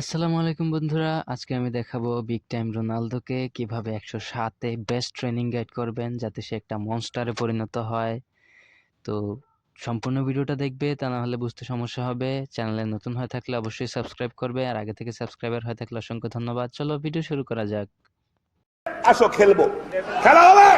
আসসালামু আলাইকুম বন্ধুরা, আজকে আমি দেখাবো বিগ টাইম রোনালদোকে কীভাবে একশো সাতে বেস্ট ট্রেনিং গাইড করবেন যাতে সে একটা মনস্টারে পরিণত হয়। তো সম্পূর্ণ ভিডিওটা দেখবে, তা না হলে বুঝতে সমস্যা হবে। চ্যানেলে নতুন হয়ে থাকলে অবশ্যই সাবস্ক্রাইব করবে, আর আগে থেকে সাবস্ক্রাইবার হয়ে থাকলে অসংখ্য ধন্যবাদ। চলো ভিডিও শুরু করা যাক। আসো, খেলব। খেলা হবে?